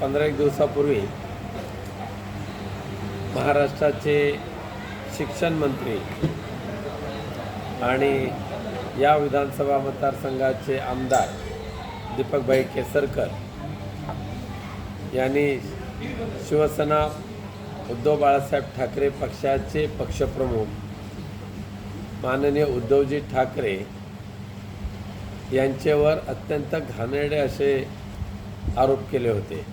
पंधरा एक दिवसापूर्वी महाराष्ट्राचे शिक्षण मंत्री आणि या विधानसभा मतदारसंघाचे आमदार दीपकभाई केसरकर यांनी शिवसेना उद्धव बाळासाहेब ठाकरे पक्षाचे पक्षप्रमुख माननीय उद्धवजी ठाकरे यांच्यावर अत्यंत घाणेरडे असे आरोप केले होते.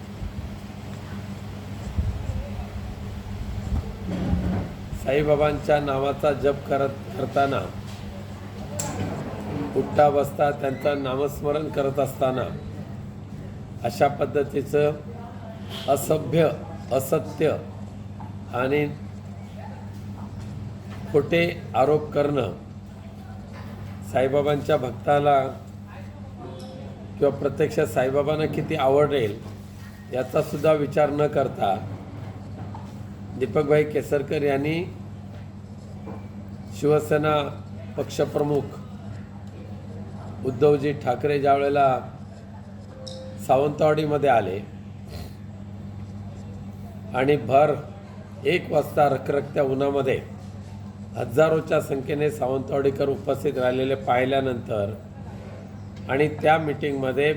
साईबाबांच्या नावाचा जप करत करताना उठता बसता त्यांचं नामस्मरण करत असताना अशा पद्धतीचं असभ्य असत्य आणि खोटे आरोप करणं साईबाबांच्या भक्ताला किंवा प्रत्यक्ष साईबाबांना किती आवडेल याचासुद्धा विचार न करता दीपकभाई केसरकर यांनी शिवसेना पक्षप्रमुख उद्धवजी ठाकरे ज्यावेळेला सावंतवाडीमध्ये आले आणि भर एक वाजता रखरखत्या उन्हामध्ये हजारोच्या संख्येने सावंतवाडीकर उपस्थित राहिलेले पाहिल्यानंतर आणि त्या मिटिंगमध्ये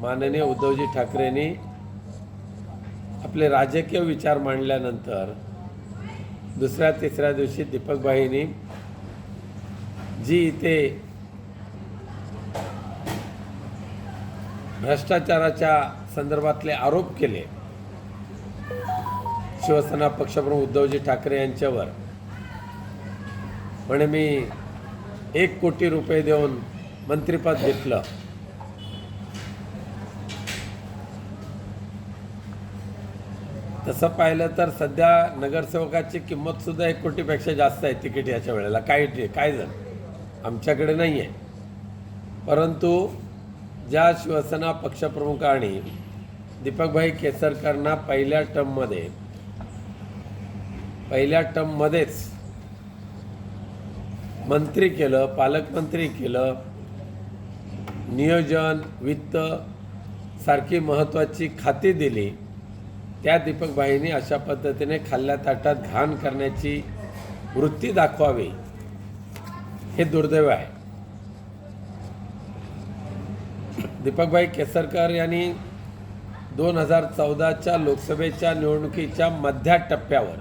माननीय उद्धवजी ठाकरेंनी आपले राजकीय विचार मांडल्यानंतर दुसऱ्या तिसऱ्या दिवशी दीपकबाईंनी जी इथे भ्रष्टाचाराच्या संदर्भातले आरोप केले शिवसेना पक्षप्रमुख उद्धवजी ठाकरे यांच्यावर म्हणे मी एक कोटी रुपये देऊन मंत्रिपद घेतलं. तसं पाहिलं तर सध्या नगरसेवकाची किंमत सुद्धा एक कोटीपेक्षा जास्त आहे तिकीट याच्या वेळेला. काय काय जण. आमच्याकडे नाही आहे परंतु ज्या शिवसेना पक्षप्रमुखांनी दीपकभाई केसरकरांना पहिल्या टर्ममध्ये पहिल्या टर्ममध्येच मंत्री केलं पालकमंत्री केलं नियोजन वित्त सारखी महत्त्वाची खाती दिली त्या दीपकबाईंनी अशा पद्धतीने खाल्ल्या ताटात घाण करण्याची वृत्ती दाखवावी. हे दुर्दैव आहे. दीपकभाई केसरकर यांनी दोन हजार चौदाच्या लोकसभेच्या निवडणुकीच्या मध्या टप्प्यावर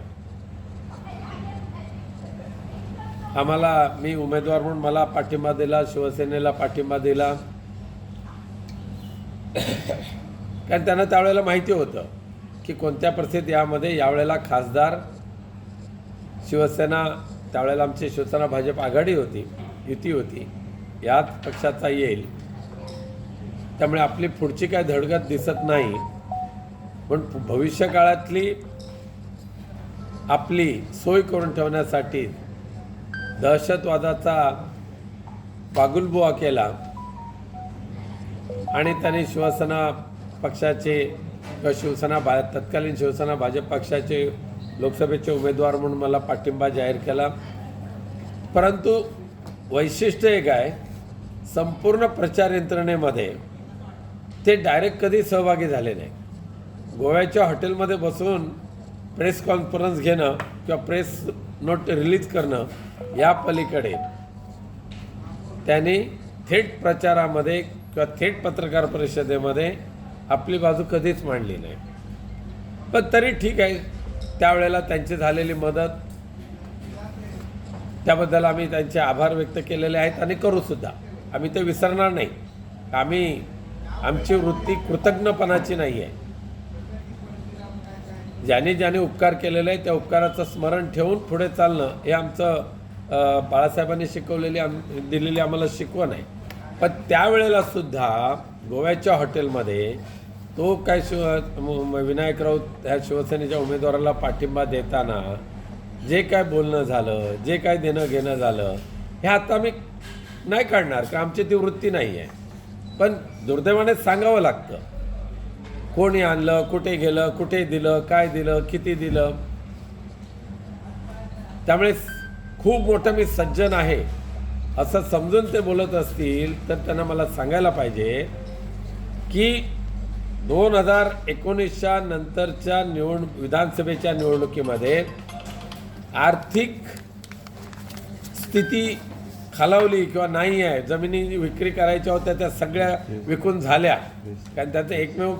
आम्हाला मी उमेदवार म्हणून मला पाठिंबा दिला शिवसेनेला पाठिंबा दिला. कारण त्यांना त्यावेळेला माहिती होतं. की कोणत्या परिस्थितीत यामध्ये यावेळेला खासदार शिवसेना त्यावेळेला आमची शिवसेना भाजप आघाडी होती युती होती याच पक्षाचा येईल. त्यामुळे आपली पुढची काय धडगत दिसत नाही. पण भविष्य काळातली आपली सोय करून ठेवण्यासाठी दहशतवादाचा पागुलबुवा केला. आणि त्याने शिवसेना पक्षाचे किंवा शिवसेना भा तत्कालीन शिवसेना भाजप पक्षाचे लोकसभेचे उमेदवार म्हणून मला पाठिंबा जाहीर केला. परंतु वैशिष्ट्य एक आहे संपूर्ण प्रचार यंत्रणेमध्ये ते डायरेक्ट कधी सहभागी झाले नाही. गोव्याच्या हॉटेलमध्ये बसून प्रेस कॉन्फरन्स घेणं किंवा प्रेस नोट रिलीज करणं या पलीकडे त्यांनी थेट प्रचारामध्ये किंवा थेट पत्रकार परिषदेमध्ये आपली बाजू कधीच मांडली नाही. पण तरी ठीक आहे त्यावेळेला त्यांची झालेली मदत त्याबद्दल आम्ही त्यांचे आभार व्यक्त केलेले आहेत आणि करूसुद्धा आम्ही ते विसरणार नाही. आम्ही आमची वृत्ती कृतज्ञपणाची नाही आहे ज्याने ज्याने उपकार केलेले आहे त्या उपकाराचं स्मरण ठेवून पुढे चालणं हे आमचं बाळासाहेबांनी शिकवलेली आम दिलेली आम्हाला शिकवण आहे. पण त्यावेळेला सुद्धा गोव्याच्या हॉटेलमध्ये तो काय शिव विनायक राऊत ह्या शिवसेनेच्या उमेदवाराला पाठिंबा देताना जे काय बोलणं झालं जे काय देणं घेणं झालं हे आता मी नाही काढणार का आमची ती वृत्ती नाही आहे. पण दुर्दैवाने सांगावं लागतं. कोणी आणलं कुठे गेलं कुठे दिलं काय दिलं किती दिलं? त्यामुळे खूप मोठं मी सज्जन आहे. असं समजून ते बोलत असतील तर त्यांना मला सांगायला पाहिजे की दोन हजार एकोणीसच्या नंतरच्या निवड विधानसभेच्या निवडणुकीमध्ये आर्थिक स्थिती खालावली किंवा नाही आहे जमिनी विक्री करायच्या होत्या त्या सगळ्या विकून झाल्या. कारण त्याचं एकमेव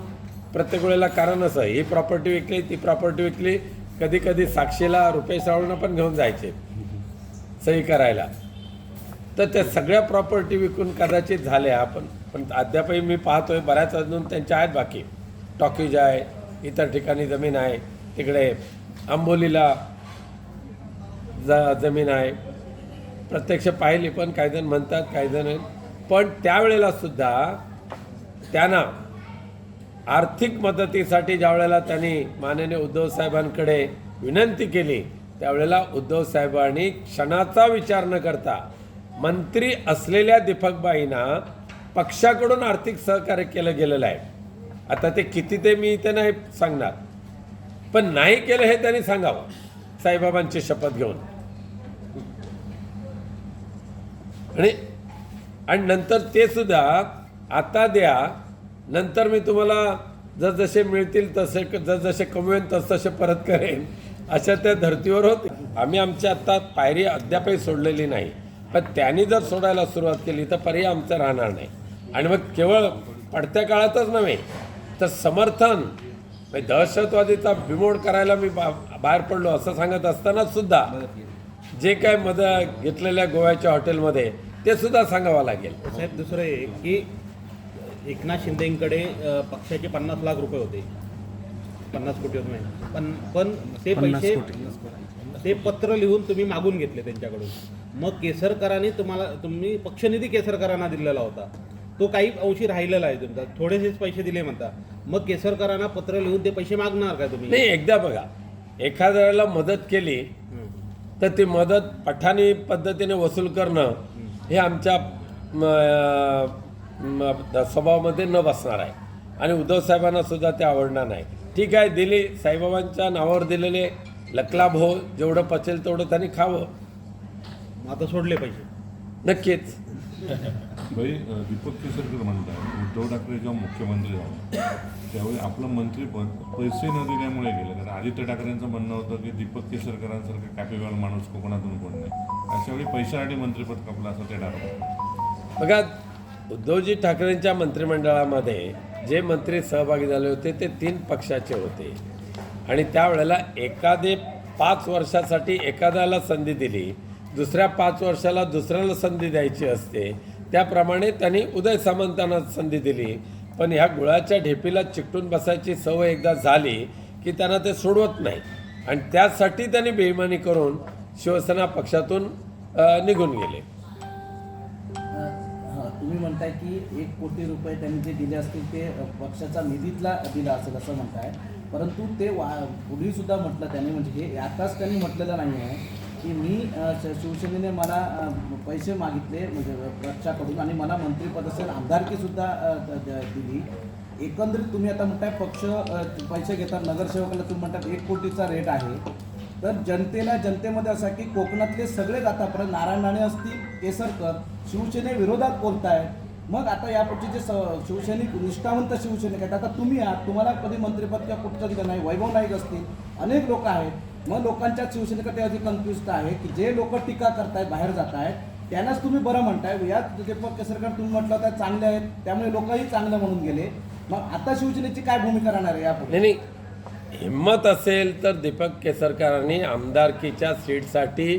प्रत्येक वेळेला कारण असं ही प्रॉपर्टी विकली ती प्रॉपर्टी विकली कधी कधी साक्षीला रुपेश रावळनं पण घेऊन जायचे सही करायला. तर त्या सगळ्या प्रॉपर्टी विकून कदाचित झाल्या आपण. पण अद्यापही मी पाहतोय बऱ्याच अजून त्यांच्या आहेत बाकी. टॉकीज आहे इतर ठिकाणी जमीन आहे. तिकडे आंबोलीला ज जमीन आहे. प्रत्यक्ष पाहिली पण काही जण म्हणतात काही जण पण त्यावेळेला सुद्धा त्यांना आर्थिक मदतीसाठी ज्या वेळेला त्यांनी माननीय उद्धव साहेबांकडे विनंती केली त्यावेळेला उद्धव साहेबांनी क्षणाचा विचार न करता मंत्री असलेल्या दीपकबाईंना पक्षाकडून आर्थिक सहकार्य केलं गेलेलं आहे. आता ते किती ते मी इथे नाही सांगणार. पण नाही केलं हे त्यांनी सांगावं साईबाबांची शपथ घेऊन. आणि आणि नंतर ते सुद्धा आता द्या नंतर मी तुम्हाला जसजसे मिळतील तसे जसजसे कमवेन तसतसे परत करेन अशा त्या धर्तीवर होते. आम्ही आमच्या आत्ता पायरी अद्यापही सोडलेली नाही. पण त्यांनी जर सोडायला सुरुवात केली तर पर्याय आमचा राहणार नाही. आणि मग केवळ पडत्या काळातच नव्हे तर समर्थन म्हणजे दहशतवादीचा बिमोड करायला मी बा बाहेर पडलो असं सांगत असताना सुद्धा जे काय मदत घेतलेल्या गोव्याच्या हॉटेलमध्ये ते सुद्धा सांगावं लागेल. साहेब दुसरं आहे की एकनाथ शिंदेकडे पक्षाचे पन्नास लाख रुपये होते. पन्नास कोटी होत नाही. पण पण ते पैसे ते पत्र लिहून तुम्ही मागून घेतले त्यांच्याकडून. मग केसरकरांनी तुम्हाला तुम्ही पक्षनिधी केसरकरांना दिलेला होता. तो काही अंशी राहिलेला आहे तुमचा. थोडेसेच पैसे दिले म्हणता. मग केसरकरांना पत्र लिहून ते पैसे मागणार का तुम्ही? नाही एकदा बघा. एखाद्याला मदत केली. तर ती मदत पठाणी पद्धतीने वसूल करणं हे आमच्या स्वभावामध्ये न बसणार आहे. आणि उद्धव साहेबांना सुद्धा ते आवडणार नाही. ठीक आहे दिली. साईबाबांच्या नावावर दिलेले लकलाभ हो जेवढं पचेल तेवढं त्यांनी खावं. आता सोडले पैसे. नक्कीच. भाई दीपक केसरकर म्हणतात उद्धव ठाकरे जेव्हा मुख्यमंत्री झाले त्यावेळी आपलं मंत्रीपद पैसे न दिल्यामुळे गेलं. कारण आदित्य ठाकरेंचं म्हणणं होतं की दीपक केसरकरांसारखं कॅपेबल माणूस कोकणातून कोण नाही. अशा वेळी पैशासाठी मंत्रीपद कपलं असं ते ठाकरे बघा उद्धवजी ठाकरेंच्या मंत्रिमंडळामध्ये जे मंत्री सहभागी झाले होते ते तीन पक्षाचे होते. आणि त्यावेळेला एखादे पाच वर्षासाठी एखाद्याला संधी दिली दुसऱ्या पाच वर्षाला दुसऱ्याला संधी द्यायची असते. त्याप्रमाणे त्यांनी उदय सामंतांना संधी दिली. पण ह्या गुळाच्या ढेपीला चिकटून बसायची सवय एकदा झाली की त्यांना ते सोडवत नाही. आणि त्यासाठी त्यांनी बेईमानी करून शिवसेना पक्षातून निघून गेले. हां तुम्ही म्हणताय की एक कोटी रुपये त्यांनी जे दिले असतील ते पक्षाचा निधीतला दिला असेल असं म्हणताय. परंतु ते वा पूर्वी सुद्धा म्हटलं त्यांनी म्हणजे हे आताच त्यांनी म्हटलेलं नाही आहे की मी श- शिवसेनेने मला पैसे मागितले म्हणजे पक्षाकडून आणि मला मंत्रिपद आमदारकीसुद्धा दिली. एकंदरीत तुम्ही आता म्हणताय पक्ष पैसे घेतात नगरसेवकाला तुम्ही म्हणतात एक कोटीचा रेट आहे. तर जनतेला जनतेमध्ये असं आहे की कोकणातले सगळेच आतापर्यंत नारायण राणे असतील केसरकर शिवसेने विरोधात बोलताय. मग आता यापुढचे जे स- शिवसैनिक निष्ठावंत शिवसैनिक आहेत आता तुम्ही आहात तुम्हाला कधी मंत्रिपद किंवा कुठचं नाही वैभव नाईक असतील अनेक लोक आहेत. मग लोकांच्या शिवसेनेकडे अधिक कन्फ्युज आहे की जे लोक टीका करतायत बाहेर जात आहेत त्यांनाच तुम्ही बरं म्हणताय. या दीपक केसरकर तुम्ही म्हटलं होतं चांगले आहेत त्यामुळे लोकही चांगलं म्हणून गेले. मग आता शिवसेनेची काय भूमिका राहणार आहे यापुढे? नाही हिंमत असेल तर दीपक केसरकरांनी आमदारकीच्या सीटसाठी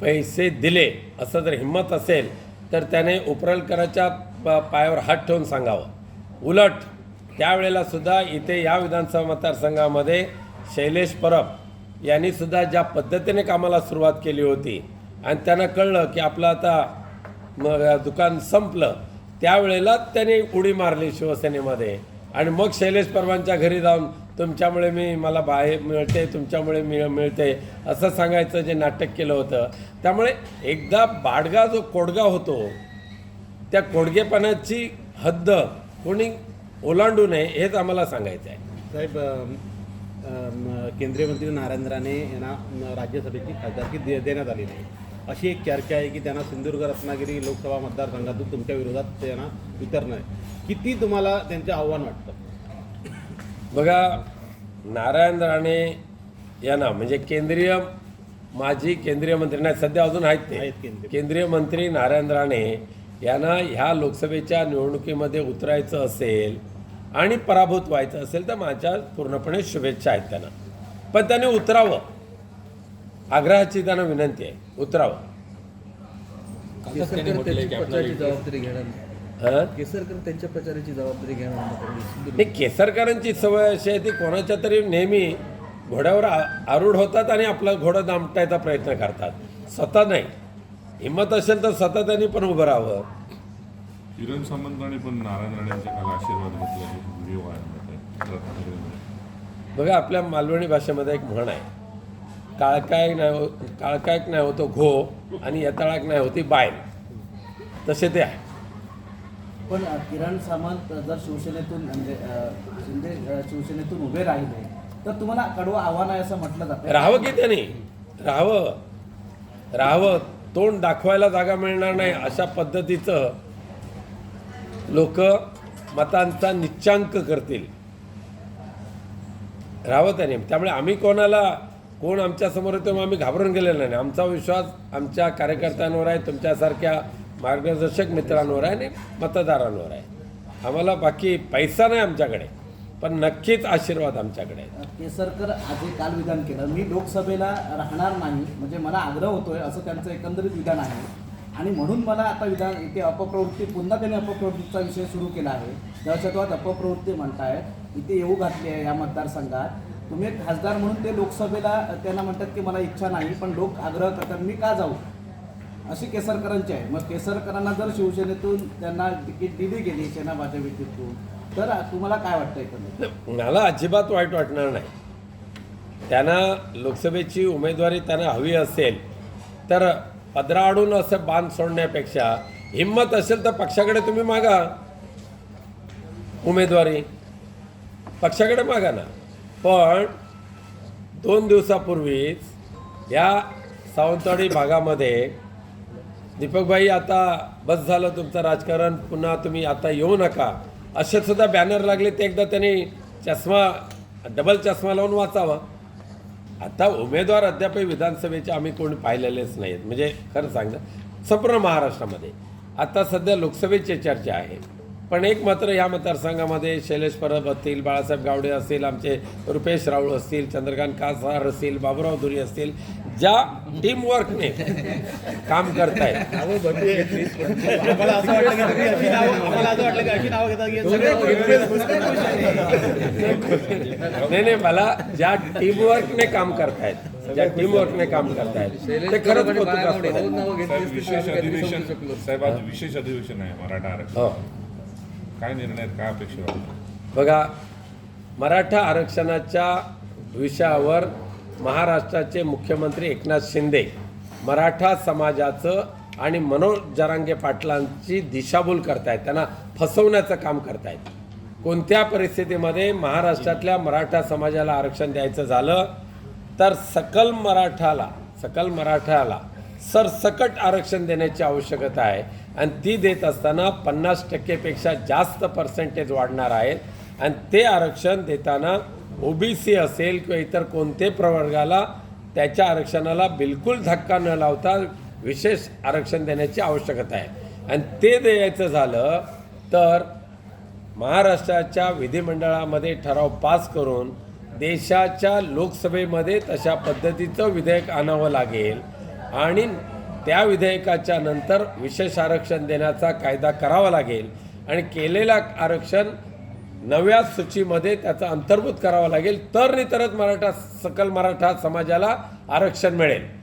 पैसे दिले. असं जर हिंमत असेल तर त्याने उपरलकराच्या प- पायावर हात ठेवून सांगावं. उलट त्यावेळेला सुद्धा इथे या विधानसभा मतदारसंघामध्ये शैलेश परब यांनी सुद्धा ज्या पद्धतीने कामाला सुरुवात केली होती आणि त्यांना कळलं की आपलं आता मग दुकान संपलं त्यावेळेला त्याने उडी मारली शिवसेनेमध्ये. आणि मग शैलेश परवांच्या घरी जाऊन तुमच्यामुळे मी मला बाहेर मिळते तुमच्यामुळे मिळ मिळते असं सांगायचं जे नाटक केलं होतं. त्यामुळे एकदा बाडगा जो कोडगा होतो त्या कोडगेपणाची हद्द कोणी ओलांडू नये हेच आम्हाला सांगायचं आहे साहेब केंद्रीय मंत्री नारायण राणे यांना राज्यसभेची खासदारकी दे देण्यात आली नाही अशी एक चर्चा आहे की त्यांना सिंधुदुर्ग रत्नागिरी लोकसभा मतदारसंघातून तुमच्या विरोधात त्यांना वितरणं आहे. किती तुम्हाला त्यांचं आव्हान वाटतं? बघा नारायण राणे यांना म्हणजे केंद्रीय माजी केंद्रीय मंत्री नाही सध्या अजून आहेत ते. केंद्रीय मंत्री. नारायण राणे यांना ह्या लोकसभेच्या निवडणुकीमध्ये उतरायचं असेल आणि पराभूत व्हायचं असेल तर माझ्या पूर्णपणे शुभेच्छा आहेत त्यांना. पण त्यांनी उतरावं. आग्रहाची त्यांना विनंती आहे. उतरावं. केसरकर त्याची प्रचाराची जबाबदारी घेणार नाही. हां? केसरकर त्यांच्या प्रचाराची जबाबदारी घेणार नाही. नाही केसरकरांची सवय अशी आहे ती कोणाच्या तरी नेहमी घोड्यावर आ- आरूढ होतात आणि आपला घोडा दामटायचा प्रयत्न करतात. स्वतः नाही. हिंमत असेल तर स्वतः त्यांनी पण उभं राहावं. किरण सामंतांनी पण नारायण राणेंचे काल आशीर्वाद घेतले व्हिडिओ आहे. रत्नागिरीमध्ये बघा आपल्या मालवणी भाषेमध्ये एक म्हण आहे. काळकाय नाही हो काळकायक नाही होतो घो आणि यताळाक नाही होती बाय तसे ते आहे. पण किरण सामंत जर शिवसेनेतून म्हणजे शिंदे शिवसेनेतून उभे राहिले तर तुम्हाला कडवं आव्हान आहे असं म्हटलं जातं. राहावं की त्यांनी? राहावं. राहावं. तोंड दाखवायला जागा मिळणार नाही अशा पद्धतीचं लोक मतांचा निच्चांक करतील. रावत आणि त्यामुळे आम्ही कोणाला कोण आमच्यासमोर येतो मग आम्ही घाबरून गेलेलो नाही. आमचा विश्वास आमच्या कार्यकर्त्यांवर आहे तुमच्यासारख्या मार्गदर्शक मित्रांवर आहे आणि मतदारांवर आहे. आम्हाला बाकी पैसा नाही आमच्याकडे पण नक्कीच आशीर्वाद आमच्याकडे केसरकर आज काल विधान केलं. मी लोकसभेला राहणार नाही म्हणजे मला आग्रह होतोय असं त्यांचं एकंदरीत विधान आहे. आणि म्हणून मला आता विधान इथे अपप्रवृत्ती पुन्हा त्यांनी अपप्रवृत्तीचा विषय सुरू केला आहे. दहशतवाद अपप्रवृत्ती म्हणताय इथे येऊ घातली आहे या मतदारसंघात. तुम्ही एक खासदार म्हणून ते लोकसभेला त्यांना म्हणतात की मला इच्छा नाही पण लोक आग्रह करतात मी का जाऊ? अशी केसरकरांची आहे. मग केसरकरांना जर शिवसेनेतून त्यांना तिकीट दिली गेली सेना भाजपतून तर तुम्हाला काय वाटतं एकंदरीत मला अजिबात वाईट वाटणार नाही. त्यांना लोकसभेची उमेदवारी त्यांना हवी असेल तर पदराडून असं बांध सोडण्यापेक्षा हिंमत असेल तर पक्षाकडे तुम्ही मागा. उमेदवारी. पक्षाकडे मागा ना. पण दोन दिवसापूर्वीच या सावंतवाडी भागामध्ये दीपकभाई आता बस झालं तुमचं राजकारण पुन्हा तुम्ही आता येऊ नका. असे सुद्धा बॅनर लागले ते एकदा त्यांनी चष्मा डबल चष्मा लावून वाचावा. आता उमेदवार अद्यापही विधानसभेचे आम्ही कोणी पाहिलेलेच नाहीत. म्हणजे खरं सांगतं संपूर्ण महाराष्ट्रामध्ये. आता सध्या लोकसभेची चर्चा आहे. पण एक मात्र या मतदारसंघामध्ये शैलेश परब असतील बाळासाहेब गावडे असतील आमचे रुपेश राऊळ असतील चंद्रकांत कासार असतील बाबुराव धुरी असतील ज्या टीमवर्कने काम करतायत आम्हाला असं वाटलं की तुम्ही अशी नावं आम्हाला असं वाटलं की अशी नावं घेतात की सगळे नाही नाही मला ज्या टीमवर्कने काम करतायत ज्या टीमवर्कने काम करतायत ते खरंच असती विशेष अधिवेशन शकलो. साहेब आज विशेष अधिवेशन आहे मराठा आरक्षण. हो. काय निर्णय काय अपेक्षा बघा मराठा आरक्षणाच्या विषयावर महाराष्ट्राचे मुख्यमंत्री एकनाथ शिंदे मराठा समाजाचं आणि मनोज जरांगे पाटलांची दिशाभूल करतायत. त्यांना फसवण्याचं काम करतायत. कोणत्या परिस्थितीमध्ये महाराष्ट्रातल्या मराठा समाजाला आरक्षण द्यायचं झालं? तर सकल मराठाला सकल मराठाला सरसकट आरक्षण देण्याची आवश्यकता आहे. आणि ती देत असताना पन्नास टक्केपेक्षा जास्त पर्सेंटेज वाढणार आहेत. आणि ते आरक्षण देताना ओबीसी असेल किंवा इतर कोणते प्रवर्गाला त्याच्या आरक्षणाला बिलकुल धक्का न लावता विशेष आरक्षण देण्याची आवश्यकता आहे. आणि ते द्यायचं झालं तर महाराष्ट्राच्या विधिमंडळामध्ये ठराव पास करून देशाच्या लोकसभेमध्ये तशा पद्धतीचं विधेयक आणावं लागेल आणि त्या विधेयकाच्या नंतर विशेष आरक्षण देण्याचा कायदा करावा लागेल. आणि केलेलं आरक्षण नव्या सूचीमध्ये त्याचा अंतर्भूत करावा लागेल. तर नितरच मराठा सकल मराठा समाजाला आरक्षण मिळेल.